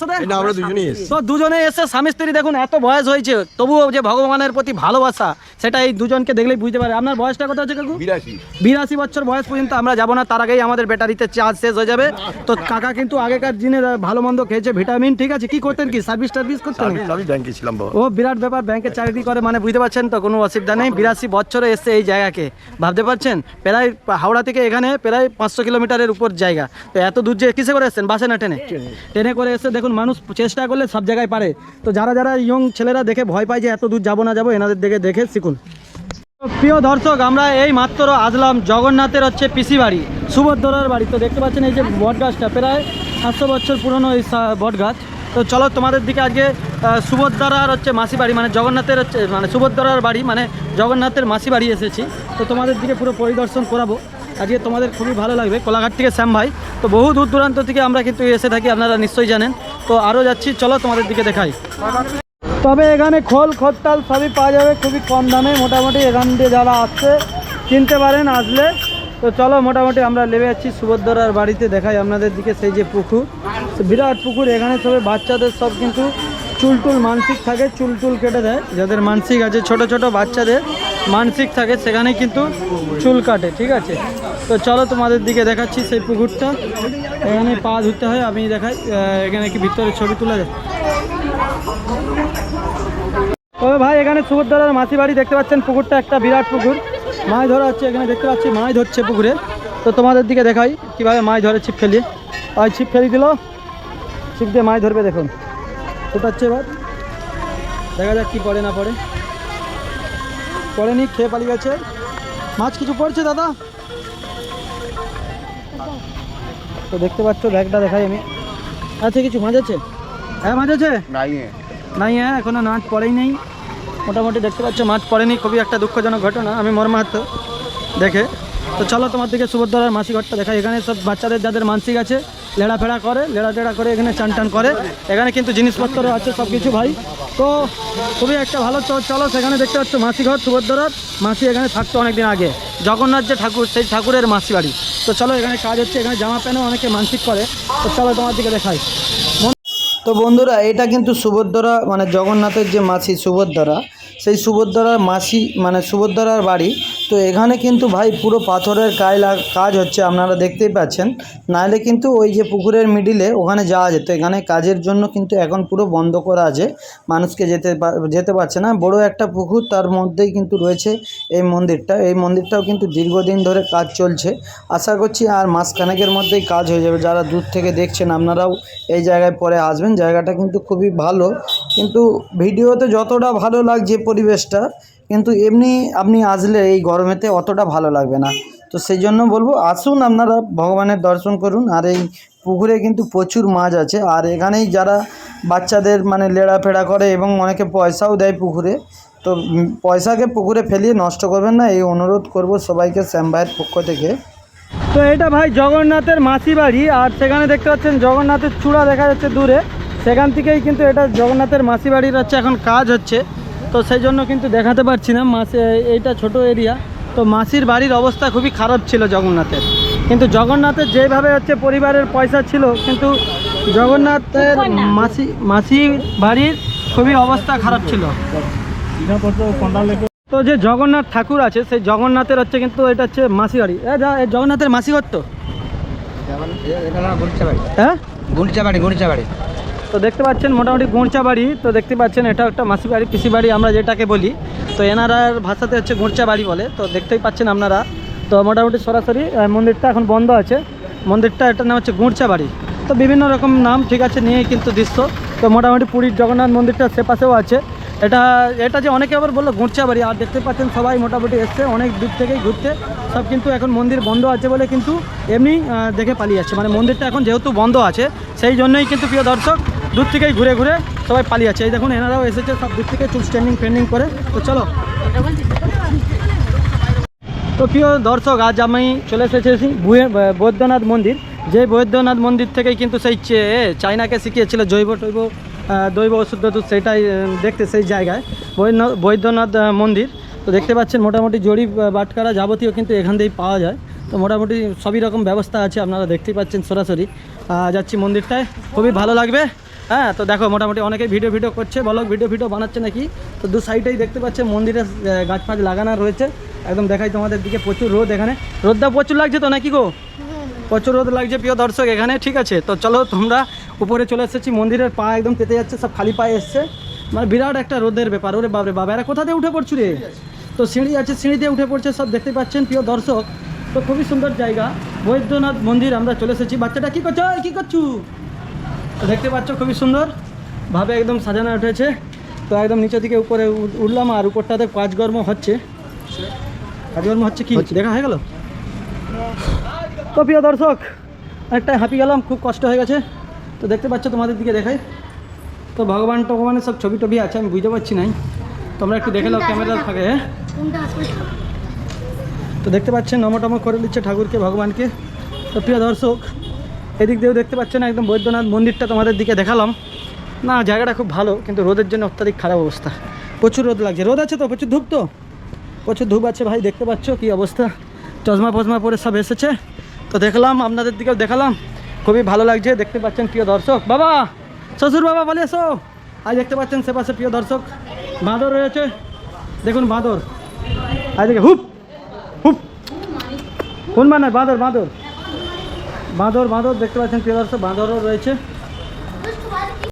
সাথে? এটা আমরা দুজনেই তো দুজনে এসে স্বামী স্ত্রী দেখুন এত বয়স হয়েছে তবুও যে ভগবানের প্রতি ভালোবাসা সেটা এই দুজনকে দেখলেই বুঝতে পারে। আপনার বয়সটা কত হচ্ছে কাকু? বিরাশি। বছর বয়স পর্যন্ত আমরা যাব না তার আগেই আমাদের ব্যাটারিতে চার্জ শেষ হয়ে যাবে। তো কাকা কিন্তু আগেকার দিনে ভালো মন্দ খেয়েছে ভিটামিন ঠিক আছে? কি করতেন কি? সার্ভিস টার্ভিস করতেন? আমি ব্যাংকে ছিলাম ও বিরাট ব্যাপার ব্যাংকে চাকরি করে মানে বুঝতে পারছেন তো কোনো অসুবিধা নেই। বিরাশি বছরে এসছে এই জায়গাকে ভাবতে পারছেন? প্রায় হাওড়া থেকে এখানে প্রায় পাঁচশো কিলোমিটারের উপর জায়গা। তো এত দূর যে কিসে করে এসছেন? বাসে না ট্রেনে? ট্রেনে। করে এসে দেখুন, মানুষ চেষ্টা করলে সব জায়গায় পারে। তো যারা যারা ইয়ং ছেলেরা দেখে ভয় পায় যে এত দূর যাব না যাব, এনাদের দেখে দেখে শিখুন। প্রিয় দর্শক, আমরা এই মাত্র আসলাম জগন্নাথের হচ্ছে পিসি বাড়ি, সুভদ্রার বাড়ি। তো দেখতে পাচ্ছেন এই যে বট গাছটা প্রায় সাতশো বছর পুরনো এই বট গাছ তো চলো তোমাদের দিকে আজকে সুভদ্রার হচ্ছে মাসি বাড়ি মানে জগন্নাথের হচ্ছে মানে সুভদ্রার বাড়ি মানে জগন্নাথের মাসি বাড়ি এসেছি। তো তোমাদের দিকে পুরো পরিদর্শন করাবো। আজকে তোমাদের খুবই ভালো লাগবে। কোলাঘাট থেকে শ্যাম ভাই। তো বহু দূর দূরান্ত থেকে আমরা কিন্তু এসে থাকি, আপনারা নিশ্চয়ই জানেন। তো আরও যাচ্ছি, চলো তোমাদের দিকে দেখাই। তবে এখানে খোল খোলতাল সবই পাওয়া যাবে, খুবই কম দামে। মোটামুটি এখান দিয়ে যারা আসছে, কিনতে পারেন আসলে। তো চলো মোটামুটি আমরা নেমে যাচ্ছি সুভদ্রার বাড়িতে, দেখাই আপনাদের দিকে সেই যে পুকুর। বিরাট পুকুর, এখানে সবে বাচ্চাদের সব কিন্তু চুল টুল মানসিক থাকে চুল টুল কেটে দেয়। যাদের মানসিক আছে, ছোট ছোট বাচ্চাদের মানসিক থাকে সেখানে কিন্তু চুল কাটে, ঠিক আছে? তো চলো তোমাদের দিকে দেখাচ্ছি সেই পুকুরটা। এখানে পা ধুতে হয় আমি দেখাই। এখানে কি ভিতরে ছবি তোলা যায় তবে ভাই, এখানে সুভদ্রার মাসি বাড়ি দেখতে পাচ্ছেন পুকুরটা, একটা বিরাট পুকুর। মাছ ধরা হচ্ছে, এখানে দেখতে পাচ্ছি মাছ ধরছে পুকুরে। তো তোমাদের দিকে দেখাই, কীভাবে মাছ ধরে ছিপ ফেলিয়ে আর ছিপ ফেলি দিল। ছিপ দিয়ে মাছ ধরবে, দেখুন। হচ্ছে এবার। দেখা যাক কি পড়ে না পড়ে। পড়েনি, খেয়ে পালিয়ে গেছে। মাছ কিছু পড়ছে, দাদা? তো দেখতে পাচ্ছ ব্যাগটা দেখাই আমি। আচ্ছা কিছু মাছ আছে? হ্যাঁ মাছ আছে? নাই হ্যাঁ এখনও নাচ পড়েই নেই। মোটামুটি দেখতে পাচ্ছ মাছ পড়েনি খুবই একটা দুঃখজনক ঘটনা আমি মর্মাহত। দেখে। তো চলো তোমার দিকে সুভদ্রার মাসি ঘরটা দেখা এখানে সব বাচ্চাদের যাদের মানসিক আছে লেড়া ফেড়া করে লেড়া টেড়া করে এখানে চান টান করে। এখানে কিন্তু জিনিসপত্র আছে সব কিছু ভাই। তো খুবই একটা ভালো চলো, সেখানে দেখতে পাচ্ছ মাসি ঘর, সুভদ্রার। মাসি এখানে থাকতো অনেকদিন আগে। জগন্নাথ যে ঠাকুর, সেই ঠাকুরের মাসি বাড়ি। তো চলো, এখানে কাজ হচ্ছে, এখানে জামা প্যানও অনেকে মানসিক করে। তো চলো, তোমার দিকে দেখাই। তো বন্ধুরা, এটা কিন্তু সুভদ্রা মানে জগন্নাথের যে মাসি সুভদ্রা, সেই সুভদ্রার মাসি মানে সুভদ্রার বাড়ি। তো এখানে কিন্তু ভাই পুরো পাথরের কাজ হচ্ছে, আপনারা দেখতেই পাচ্ছেন। নাহলে কিন্তু ওই যে পুকুরের মিডিলে ওখানে যাওয়া যেত। এখানে কাজের জন্য কিন্তু এখন পুরো বন্ধ করা আছে। মানুষকে যেতে যেতে পারছে না। বড় একটা পুকুর, তার মধ্যেই কিন্তু রয়েছে এই মন্দিরটা। এই মন্দিরটাও কিন্তু দীর্ঘদিন ধরে কাজ চলছে। আশা করছি আর মাসখানেকের মধ্যেই কাজ হয়ে যাবে। যারা দূর থেকে দেখছেন, আপনারাও এই জায়গায় পরে আসবেন। জায়গাটা কিন্তু খুবই ভালো। কিন্তু ভিডিওতে যতটা ভালো লাগছে পরিবেশটা কিন্তু এমনি আপনি আসলে এই গরমেতে অতটা ভালো লাগবে না। তো সেই জন্য বলব, আসুন আপনারা ভগবানের দর্শন করুন। আর এই পুকুরে কিন্তু প্রচুর মাছ আছে। আর এখানেই যারা বাচ্চাদের মানে লেড়া ফেড়া করে এবং অনেকে পয়সাও দেয় পুকুরে, তো পয়সাকে পুকুরে ফেলিয়ে নষ্ট করবেন না। এই অনুরোধ করব সবাইকে শ্যাম ভাইয়ের পক্ষ থেকে। তো এটা ভাই জগন্নাথের মাসি বাড়ি, আর সেখানে দেখতে পাচ্ছেন জগন্নাথের চূড়া দেখা যাচ্ছে দূরে। সেখান থেকেই কিন্তু এটা জগন্নাথের মাসি বাড়ির হচ্ছে, এখন কাজ হচ্ছে। তো সেই জন্য কিন্তু দেখাতে পারছি না। মাসি এইটা ছোট এরিয়া তো মাসির বাড়ির অবস্থা খুবই খারাপ ছিল জগন্নাথের। কিন্তু জগন্নাথের যেভাবে হচ্ছে পরিবারের পয়সা ছিল কিন্তু জগন্নাথের মাসি মাসির বাড়ির খুবই অবস্থা খারাপ ছিল। তো যে জগন্নাথ ঠাকুর আছে সেই জগন্নাথের হচ্ছে কিন্তু এটা হচ্ছে মাসি বাড়ি। জগন্নাথের মাসি ঘর তো হ্যাঁ? গুন্ডিচা বাড়ি গুন্ডিচা বাড়ি। তো দেখতে পাচ্ছেন মোটামুটি গুঁড়চা বাড়ি। তো দেখতে পাচ্ছেন এটা একটা মাসি বাড়ি, পিসি বাড়ি আমরা যেটাকে বলি। তো এনারার ভাষাতে হচ্ছে গুঁড়চা বাড়ি বলে। তো দেখতেই পাচ্ছেন আপনারা। তো মোটামুটি সরাসরি মন্দিরটা এখন বন্ধ আছে। মন্দিরটা এটার নাম হচ্ছে গুঁড়চা বাড়ি। তো বিভিন্ন রকম নাম ঠিক আছে, নিয়ে কিন্তু দৃশ্য। তো মোটামুটি পুরীর জগন্নাথ মন্দিরটা সে পাশেও আছে। এটা এটা যে অনেকে আবার বলল গুঁড়চা বাড়ি, আর দেখতে পাচ্ছেন সবাই মোটামুটি এসছে, অনেক দূর থেকেই ঘুরতে সব কিন্তু এখন মন্দির বন্ধ আছে বলে কিন্তু এমনি দেখে পালিয়ে যাচ্ছে। মানে মন্দিরটা এখন যেহেতু বন্ধ আছে, সেই জন্যই কিন্তু প্রিয় দর্শক দূর থেকেই ঘুরে ঘুরে সবাই পালিয়ে যাচ্ছে। এই দেখুন এনারাও এসেছে সব দূর থেকে চুল স্ট্যান্ডিং ফ্যান্ডিং করে। তো চলো। তো প্রিয় দর্শক আজ আমি চলে এসেছি বৈদ্যনাথ মন্দির। যে বৈদ্যনাথ মন্দির থেকেই কিন্তু সেই চে- এ, চায়নাকে শিখিয়েছিল জৈব টৈব দৈব ওষুধ সেটাই দেখতে সেই জায়গায় বৈদ্য- বৈদ্যনাথ মন্দির। তো দেখতে পাচ্ছেন মোটামুটি জরিপ বাটকারা যাবতীয় কিন্তু এখান থেকেই পাওয়া যায়। তো মোটামুটি সবই রকম ব্যবস্থা আছে আপনারা দেখতেই পাচ্ছেন সরাসরি। যাচ্ছি মন্দিরটায়। খুবই ভালো লাগবে। হ্যাঁ তো দেখো, মোটামুটি অনেকে ভিডিও ভিডিও করছে বলো ভিডিও ভিডিও বানাচ্ছে নাকি? তো দু সাইডেই দেখতে পাচ্ছে, মন্দিরে গাছ ফাছ লাগানো রয়েছে। একদম দেখাই তোমাদের দিকে, প্রচুর রোদ এখানে। রোদটা প্রচুর লাগছে তো নাকি গো? প্রচুর রোদ লাগছে, প্রিয় দর্শক, এখানে, ঠিক আছে? তো চলো, তোমরা উপরে চলে এসেছি, মন্দিরের পা একদম পেতে যাচ্ছে, সব খালি পায়ে এসছে। মানে বিরাট একটা রোদের ব্যাপার, ওরে বাবরে বাবা এরা কোথা দিয়ে উঠে পড়ছু রে? তো সিঁড়ি আছে, সিঁড়ি দিয়ে উঠে পড়ছে, সব দেখতে পাচ্ছেন, প্রিয় দর্শক। তো খুবই সুন্দর জায়গা, বৈদ্যনাথ মন্দির, আমরা চলে এসেছি। বাচ্চাটা কী করছ? কী করছু? তো দেখতে পাচ্ছ খুবই সুন্দর ভাবে একদম সাজানো উঠেছে। তো একদম নিচের দিকে উপরে উঠলাম আর উপরটাতে কাজকর্ম হচ্ছে। কাজকর্ম হচ্ছে কি? দেখা হয়ে গেল? তো প্রিয় দর্শক একটা হাঁপি গেলাম খুব কষ্ট হয়ে গেছে। তো দেখতে পাচ্ছ তোমাদের দিকে দেখাই। তো ভগবান টগবানের সব ছবি টবি আছে আমি বুঝতে পারছি নাই। তোমরা একটু দেখে নাও ক্যামেরার ফাঁকে হ্যাঁ? তো দেখতে পাচ্ছেন নমটম করে দিচ্ছে ঠাকুরকে ভগবানকে। তো প্রিয় দর্শক এদিক দিয়েও দেখতে পাচ্ছেন একদম বৈদ্যনাথ মন্দিরটা তোমাদের দিকে দেখালাম। না, জায়গাটা খুব ভালো, কিন্তু রোদের জন্য অত্যাধিক খারাপ অবস্থা। প্রচুর রোদ লাগছে। রোদ আছে তো? প্রচুর ধূপ তো? প্রচুর ধূপ আছে ভাই, দেখতে পাচ্ছ কি অবস্থা? চশমা ফশমা পরে সব এসেছে। তো দেখলাম, আপনাদের দিকেও দেখালাম। খুবই ভালো লাগছে, দেখতে পাচ্ছেন প্রিয় দর্শক। বাবা, শ্বশুর বাবা, বলে এসো। আজ দেখতে পাচ্ছেন সে পাশে প্রিয় দর্শক। বাঁদর রয়েছে। দেখুন, বাঁদর। আজ দেখে হুপ হুপ। কোন বানায় বাঁদর বাঁদর। বাঁদর বাঁদর দেখতে পাচ্ছেন প্রিয় বাঁদরও রয়েছে।